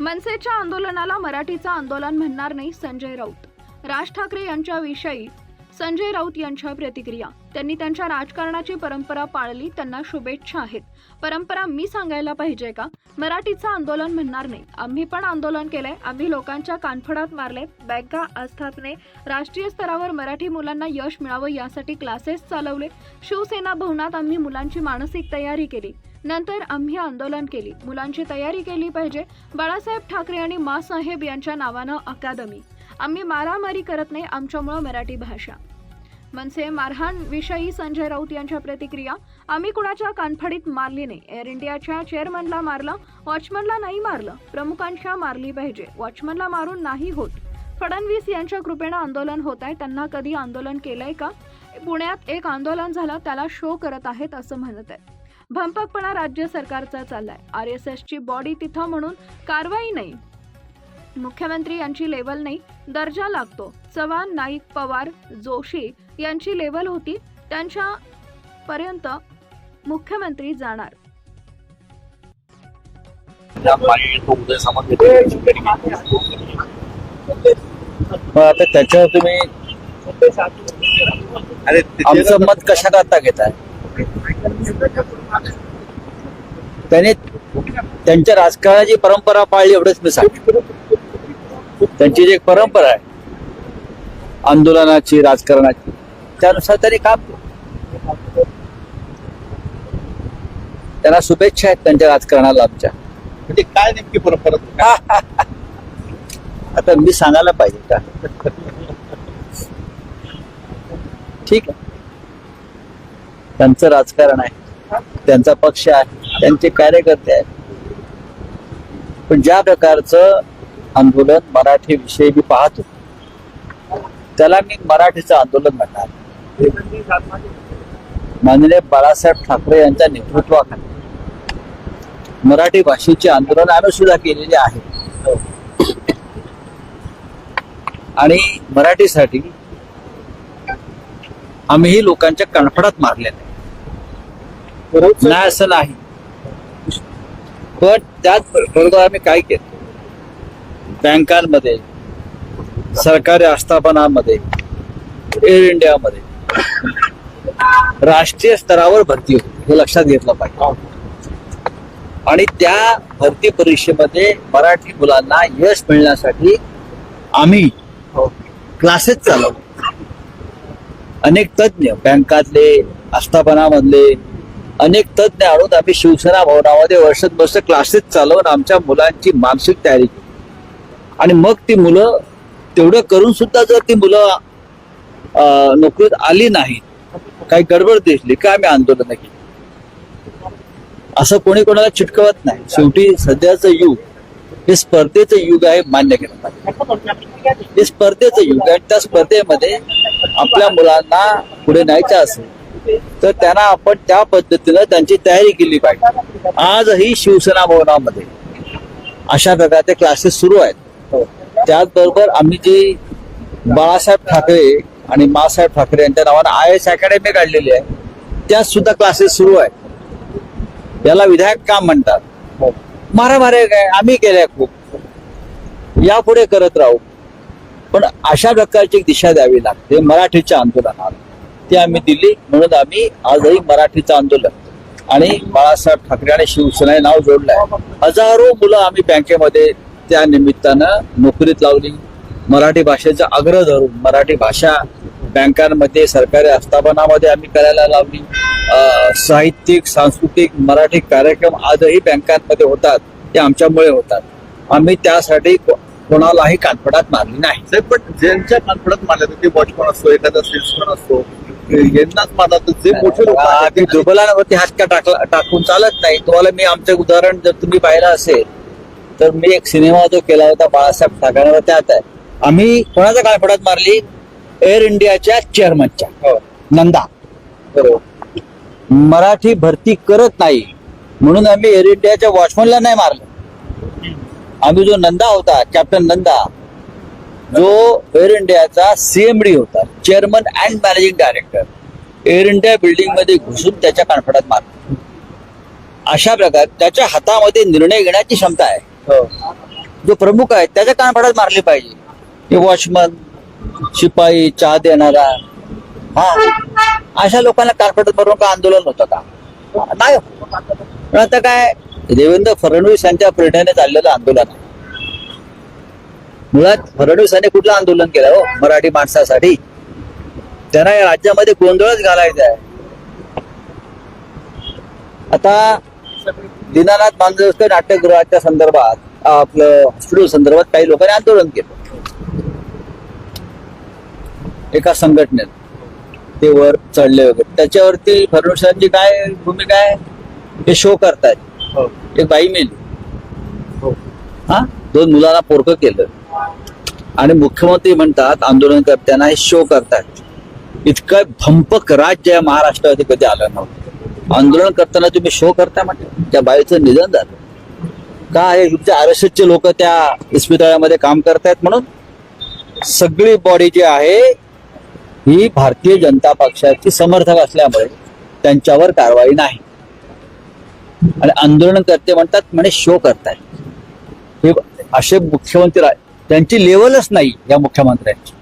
मनसेच्या आंदोलनाला मराठीचं आंदोलन म्हणणार नाही संजय राऊत. राज ठाकरे यांच्याविषयी संजय राऊत यांच्या प्रतिक्रिया. त्यांनी त्यांच्या राजकारणाची परंपरा पाळली त्यांना शुभेच्छा आहेत. परंपरा मी सांगायला पाहिजे का? मराठीचं आंदोलन म्हणणार नाही. आम्ही पण आंदोलन केलंय. आम्ही लोकांच्या कानफडात मारले बँका आस्थापने. राष्ट्रीय स्तरावर मराठी मुलांना यश मिळावं यासाठी क्लासेस चालवले. शिवसेना भवनात आम्ही मुलांची मानसिक तयारी केली. नंतर आम्ही आंदोलन केली. मुलांची तयारी केली पाहिजे. बाळासाहेब ठाकरे आणि मासाहेब यांच्या नावानं अकादमी. आम्ही मारामारी करत नाही आमच्यामुळं मराठी भाषा. मनसे मारहाणविषयी संजय राऊत यांच्या प्रतिक्रिया आम्ही कुणाच्या कानफडीत मारली नाही. एअर इंडियाच्या चेअरमनला मारलं वॉचमनला नाही मारलं प्रमुखांच्या मारली पाहिजे. वॉचमनला मारून नाही होत. फडणवीस यांच्या कृपेनं आंदोलन होत आहे त्यांना कधी आंदोलन केलंय का? पुण्यात एक आंदोलन झालं त्याला शो करत आहेत असं म्हणत आहेत. भंपकपणा राज्य सरकारचा चाललाय. आर एस एसची बॉडी तिथं म्हणून कारवाई नाही. मुख्यमंत्री यांची लेवल नाही दर्जा लागतो. चव्हाण नाईक पवार जोशी यांची लेवल होती त्यांच्या पर्यंत मुख्यमंत्री जाणार. आता त्याच्यावर तुम्ही अरे आमचं मत कशात आता घेताय? त्याने त्यांच्या राजकारणाची परंपरा पाळली एवढंच मी सांगतो त्यांची जी एक परंपरा आहे आंदोलनाची राजकारणाची त्यानुसार त्यांनी काम. त्यांना शुभेच्छा आहेत त्यांच्या राजकारणाला आमच्या. म्हणजे काय नेमकी परंपरा आता मी सांगायला पाहिजे का? ठीक आहे. त्यांचं राजकारण आहे त्यांचा पक्ष आहे त्यांचे कार्यकर्ते आहेत. पण ज्या प्रकारचं आंदोलन मराठी विषयी मी पाहतो. त्याला मी मराठीचं आंदोलन म्हणणार. माननीय बाळासाहेब ठाकरे यांच्या नेतृत्वाखाली मराठी भाषेचे आंदोलन आम्ही सुद्धा केलेले आहे. आणि मराठीसाठी आम्हीही लोकांच्या कणफडात मारले नाही नाही असं नाही. पण त्याच बरोबर आम्ही काय केलं? बँकांमध्ये सरकारी आस्थापनामध्ये एअर इंडियामध्ये राष्ट्रीय स्तरावर भरती होती हे लक्षात घेतलं पाहिजे. आणि त्या भरती परीक्षेमध्ये मराठी मुलांना यश मिळण्यासाठी आम्ही क्लासेस चालवतो. अनेक तज्ज्ञ बँकातले आस्थापनामधले अनेक तज्ज्ञ आणून आम्ही शिवसेना भवनामध्ये वर्षात वर्ष क्लासेस चालवून आमच्या मुलांची मानसिक तयारी केली. आणि मग ती मुलं तेवढं करून सुद्धा जर ती मुलं अं, नोकरीत आली नाही काही गडबड दिसली का आम्ही आंदोलन केली? असं कोणी कोणाला चिटकवत नाही. शेवटी सध्याचं युग हे स्पर्धेचं युग आहे मान्य केलं हे स्पर्धेचं युग आहे त्या स्पर्धेमध्ये आपल्या मुलांना पुढे न्यायचं असेल तर त्यांना आपण त्या पद्धतीनं त्यांची तयारी केली पाहिजे. आजही शिवसेना भवनामध्ये अशा प्रकारचे क्लासेस सुरू आहेत. त्याचबरोबर आम्ही जी बाळासाहेब ठाकरे आणि मासाहेब ठाकरे यांच्या नावानं आय एस अकॅडमी काढलेली आहे त्यात सुद्धा क्लासेस सुरू आहेत. याला विधायक काम म्हणतात. मारामारे काय? आम्ही केल्या खूप. यापुढे करत राहू. पण अशा प्रकारची दिशा द्यावी लागते. मराठीच्या आंदोलनाला ती आम्ही दिली. म्हणून आम्ही आजही मराठीचं आंदोलन आणि बाळासाहेब ठाकरे आणि शिवसेना नाव जोडलंय. हजारो मुलं आम्ही बँकेमध्ये त्या निमित्तानं नोकरीत लावली. मराठी भाषेचा आग्रह धरून मराठी भाषा बँकांमध्ये सरकारी आस्थापनामध्ये आम्ही करायला लावली. साहित्यिक सांस्कृतिक मराठी कार्यक्रम आजही बँकांमध्ये होतात ते आमच्यामुळे होतात. आम्ही त्यासाठी कोणालाही कानफडात मारली नाही. पण ज्यांच्या कानफडात मारले ते वॉचमन असतो एखादा सेल्समन असतो यांनाच मारतात जे मोठे लोक आहेत आम्ही दुर्बलांवरती हात का टाकला टाकून चालत नाही. तुम्हाला मी आमचं उदाहरण जर तुम्ही पाहिलं असेल तर मी एक सिनेमा जो केला होता बाळासाहेब ठाकरेंवर त्यात आहे. आम्ही कोणाच्या काळपडात मारली? एअर इंडियाच्या चेअरमनच्या. हो, नंदा. बरोबर. मराठी भरती करत नाही. म्हणून आम्ही एअर इंडियाच्या वॉचमनला नाही मारलं. आम्ही जो नंदा होता कॅप्टन नंदा जो एअर इंडियाचा सीएमडी होता chairman and managing director air India बिल्डिंगमध्ये घुसून त्याच्या कानफडात मारलं. अशा प्रकारे त्याच्या हातामध्ये निर्णय घेण्याची क्षमता आहे. हो. जो प्रमुख आहे त्याच्या कानपडात मारली पाहिजे. हे वॉचमन शिपाई चहा देणारा. हा. अशा लोकांना कानफाडात मारून का आंदोलन होतं का? नाही पण आता काय देवेंद्र फडणवीस यांच्या प्रेरणेने चाललेलं आंदोलन आहे. मुळात फडणवीसांनी कुठलं आंदोलन केलं हो मराठी माणसासाठी? त्यांना या राज्यामध्ये गोंधळच घालायचा आहे. आता दीनानाथ मांजरेकर नाट्यगृहाच्या संदर्भात आपलं हॉस्पिटल संदर्भात काही लोकांनी आंदोलन केलं. एका संघटनेत. ते वर चढले वगैरे. त्याच्यावरती फडणवीसांची काय भूमिका आहे? हे शो करतायत. हो. एक बाई मेली. हो. हा? दोन मुलांना पोरकं केलं. आणि मुख्यमंत्री म्हणतात आंदोलनकर्त्यांना हे शो करतात इतकं भंपक राज्य या महाराष्ट्रामध्ये कधी आलं नव्हतं. आंदोलन करताना तुम्ही शो करता म्हटलं. त्या बाईचं निधन झालं. का हे तुमच्या आरएसएसचे लोक त्या इस्पितळामध्ये काम करतायत म्हणून? सगळी बॉडी जी आहे ही भारतीय जनता पक्षाची समर्थक असल्यामुळे त्यांच्यावर कारवाई नाही. आणि आंदोलन करते म्हणतात म्हणे शो करतायत हे असे मुख्यमंत्री त्यांची लेवलच नाही या मुख्यमंत्र्यांची.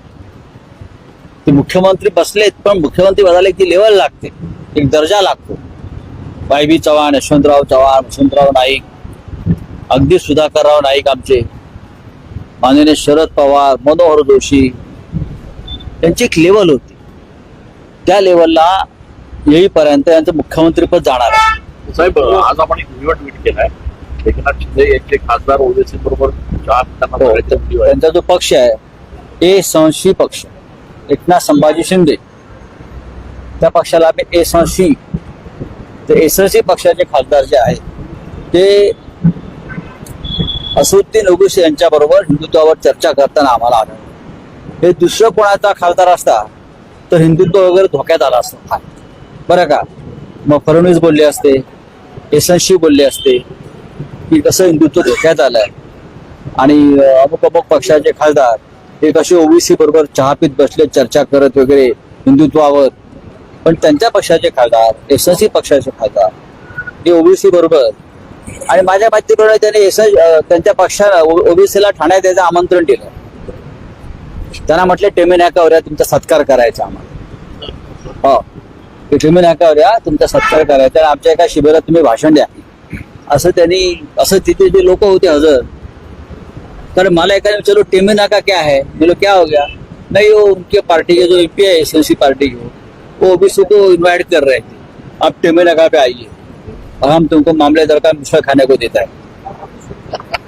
ते मुख्यमंत्री बसलेत पण मुख्यमंत्री बदलले की लेवल लागते एक दर्जा लागतो. वाय बी चव्हाण यशवंतराव चव्हाण वसंतराव नाईक अगदी सुधाकरराव नाईक आमचे. माननीय शरद पवार मनोहर जोशी त्यांची एक लेवल होती. त्या लेवलला येईपर्यंत यांचं मुख्यमंत्रीपद जाणार आहे. साहेब आज आपण एक व्हिडिओ ट्विट केलाय. एकनाथ शिंदे यांचे खासदार ओवेसी बरोबर हो, त्यांचा जो पक्ष आहे ए संशी पक्ष. एकनाथ संभाजी शिंदे. त्या पक्षाला आम्ही ए संशी तर एससी पक्षाचे खासदार जे आहेत ते असुद्दीन ओबीसी यांच्याबरोबर हिंदुत्वावर चर्चा करताना आम्हाला आढळलं. हे दुसरं कोणाचा खासदार असता तर हिंदुत्व वगैरे धोक्यात आला असतो. हा. बरं का? मग फडणवीस बोलले असते एसएनशी बोलले असते की कसं हिंदुत्व धोक्यात आलंय. आणि अमुक अमुक पक्षाचे खासदार हे कसे ओबीसी बरोबर चहा पीत बसले चर्चा करत वगैरे हिंदुत्वावर पण त्यांच्या पक्षाचे खासदार सी पक्षाचे खासदार हे ओबीसी बरोबर. आणि माझ्या माहितीप्रमाणे त्याने एस त्यांच्या पक्षाला ओबीसीला ठाण्यात यायचं आमंत्रण दिलं त्यांना म्हटले टेमी नाकावर तुमचा सत्कार करायचा आम्हाला. हो. ते टेमी नाकावर या तुमचा सत्कार करायचा आणि आमच्या एका शिबिरात तुम्ही भाषण द्या. असं त्यांनी असं तिथे जे लोक होते हजर तर मला एका विचारलो चलो टेमी नाका क्या है? बोलो क्या हो गया? नहीं वो हो, उनके पार्टी के जो एस है सी पार्टी के वो ओबीसी को इन्वाइट कर रहे थे आप टेमे लगा पे आइए। हम तुमको मामले दर का मिश्रा खाने को देता है।